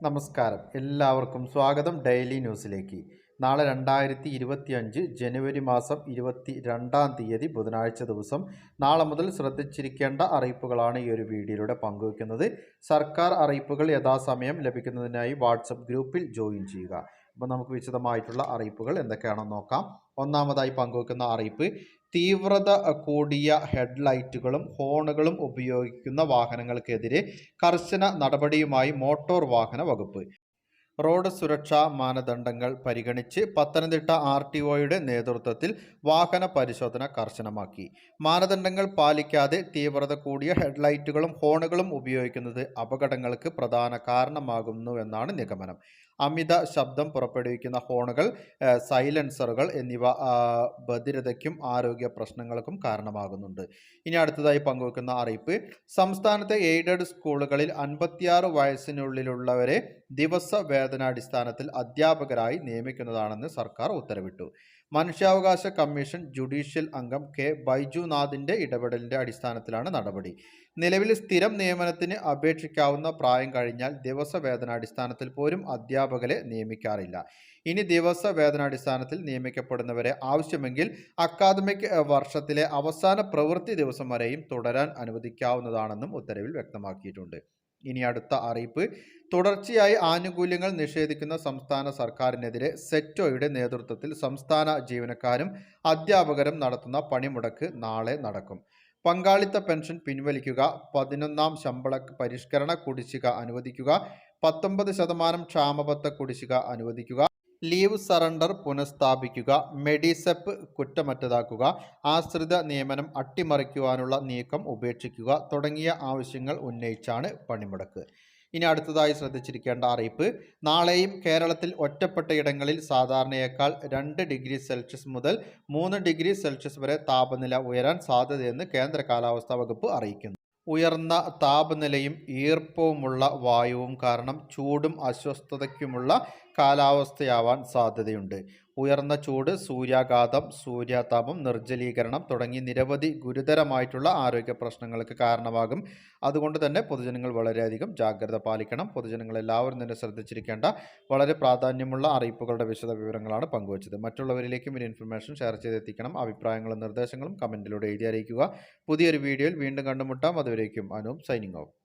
നമസ്കാരം. എല്ലാവർക്കും സ്വാഗതം ഡെയിലി ന്യൂസിലേക്ക്. നാളെ രണ്ടായിരത്തി ഇരുപത്തി അഞ്ച് ജനുവരി മാസം ഇരുപത്തി രണ്ടാം തീയതി ബുധനാഴ്ച ദിവസം നാളെ മുതൽ ശ്രദ്ധിച്ചിരിക്കേണ്ട അറിയിപ്പുകളാണ് ഈ ഒരു വീഡിയോയിലൂടെ പങ്കുവയ്ക്കുന്നത്. സർക്കാർ അറിയിപ്പുകൾ യഥാസമയം ലഭിക്കുന്നതിനായി വാട്സപ്പ് ഗ്രൂപ്പിൽ ജോയിൻ ചെയ്യുക. അപ്പോൾ നമുക്ക് വിശദമായിട്ടുള്ള അറിയിപ്പുകൾ എന്തൊക്കെയാണെന്ന് നോക്കാം. ഒന്നാമതായി പങ്കുവയ്ക്കുന്ന അറിയിപ്പ് തീവ്രത കൂടിയ ഹെഡ്ലൈറ്റുകളും ഹോണുകളും ഉപയോഗിക്കുന്ന വാഹനങ്ങൾക്കെതിരെ കർശന നടപടിയുമായി മോട്ടോർ വാഹന വകുപ്പ്. റോഡ് സുരക്ഷാ മാനദണ്ഡങ്ങൾ പരിഗണിച്ച് പത്തനംതിട്ട ആർ ടി ഒയുടെ നേതൃത്വത്തിൽ വാഹന പരിശോധന കർശനമാക്കി. മാനദണ്ഡങ്ങൾ പാലിക്കാതെ തീവ്രത കൂടിയ ഹെഡ്ലൈറ്റുകളും ഹോണുകളും ഉപയോഗിക്കുന്നത് അപകടങ്ങൾക്ക് പ്രധാന കാരണമാകുന്നുവെന്നാണ് നിഗമനം. അമിത ശബ്ദം പുറപ്പെടുവിക്കുന്ന ഹോണുകൾ സൈലൻസറുകൾ എന്നിവ ഭദ്രതയ്ക്കും ആരോഗ്യ പ്രശ്നങ്ങൾക്കും കാരണമാകുന്നുണ്ട്. ഇനി അടുത്തതായി പങ്കുവെക്കുന്ന അറിയിപ്പ്. സംസ്ഥാനത്തെ എയ്ഡഡ് സ്കൂളുകളിൽ അൻപത്തിയാറ് വയസ്സിനുള്ളിലുള്ളവരെ ദിവസ വേതനാടിസ്ഥാനത്തിൽ അധ്യാപകരായി നിയമിക്കുന്നതാണെന്ന് സർക്കാർ ഉത്തരവിട്ടു. മനുഷ്യാവകാശ കമ്മീഷൻ ജുഡീഷ്യൽ അംഗം കെ ബൈജുനാഥിന്റെ ഇടപെടലിന്റെ അടിസ്ഥാനത്തിലാണ് നടപടി. നിലവിൽ സ്ഥിരം നിയമനത്തിന് അപേക്ഷിക്കാവുന്ന പ്രായം കഴിഞ്ഞാൽ ദിവസ വേതനാടിസ്ഥാനത്തിൽ പോലും അധ്യാപകരെ നിയമിക്കാറില്ല. ഇനി ദിവസ വേതനാടിസ്ഥാനത്തിൽ നിയമിക്കപ്പെടുന്നവരെ ആവശ്യമെങ്കിൽ അക്കാദമിക് വർഷത്തിലെ അവസാന പ്രവൃത്തി ദിവസം വരെയും തുടരാൻ അനുവദിക്കാവുന്നതാണെന്നും ഉത്തരവിൽ വ്യക്തമാക്കിയിട്ടുണ്ട്. ഇനി അടുത്ത അറിയിപ്പ്. തുടർച്ചയായി ആനുകൂല്യങ്ങൾ നിഷേധിക്കുന്ന സംസ്ഥാന സർക്കാരിനെതിരെ സെറ്റോയുടെ നേതൃത്വത്തിൽ സംസ്ഥാന ജീവനക്കാരും അധ്യാപകരും നടത്തുന്ന പണിമുടക്ക് നാളെ നടക്കും. പങ്കാളിത്ത പെൻഷൻ പിൻവലിക്കുക പതിനൊന്നാം ശമ്പള പരിഷ്കരണ കുടിശ്ശിക അനുവദിക്കുക പത്തൊമ്പത് ശതമാനം ക്ഷാമബത്ത കുടിശ്ശിക അനുവദിക്കുക ലീവ് സറണ്ടർ പുനഃസ്ഥാപിക്കുക മെഡിസെപ്പ് കുറ്റമറ്റതാക്കുക ആശ്രിത നിയമനം അട്ടിമറിക്കുവാനുള്ള നീക്കം ഉപേക്ഷിക്കുക തുടങ്ങിയ ആവശ്യങ്ങൾ ഉന്നയിച്ചാണ് പണിമുടക്ക്. ഇനി അടുത്തതായി ശ്രദ്ധിച്ചിരിക്കേണ്ട അറിയിപ്പ് നാളെയും കേരളത്തിൽ ഒറ്റപ്പെട്ട ഇടങ്ങളിൽ സാധാരണയേക്കാൾ രണ്ട് ഡിഗ്രി സെൽഷ്യസ് മുതൽ മൂന്ന് ഡിഗ്രി സെൽഷ്യസ് വരെ താപനില ഉയരാൻ സാധ്യതയെന്ന് കേന്ദ്ര കാലാവസ്ഥാ വകുപ്പ് അറിയിക്കുന്നു. ഉയർന്ന താപനിലയും ഈർപ്പവുമുള്ള വായുവും കാരണം ചൂടും അസ്വസ്ഥതയ്ക്കുമുള്ള കാലാവസ്ഥയാവാൻ സാധ്യതയുണ്ട്. ഉയർന്ന ചൂട് സൂര്യാഘാതം സൂര്യാതാപം നിർജലീകരണം തുടങ്ങി നിരവധി ഗുരുതരമായിട്ടുള്ള ആരോഗ്യ പ്രശ്നങ്ങൾക്ക് കാരണമാകും. അതുകൊണ്ട് തന്നെ പൊതുജനങ്ങൾ വളരെയധികം ജാഗ്രത പാലിക്കണം. പൊതുജനങ്ങൾ എല്ലാവരും തന്നെ ശ്രദ്ധിച്ചിരിക്കേണ്ട വളരെ പ്രാധാന്യമുള്ള അറിയിപ്പുകളുടെ വിശദ വിവരങ്ങളാണ് പങ്കുവച്ചത്. മറ്റുള്ളവരിലേക്കും ഒരു ഇൻഫർമേഷൻ ഷെയർ ചെയ്തെത്തിക്കണം. അഭിപ്രായങ്ങളും നിർദ്ദേശങ്ങളും കമന്റിലൂടെ എഴുതി അറിയിക്കുക. പുതിയൊരു വീഡിയോയിൽ വീണ്ടും കണ്ടുമുട്ടാം. അതുവരേക്കും അനൂപ് സൈനിങ് ഓഫ്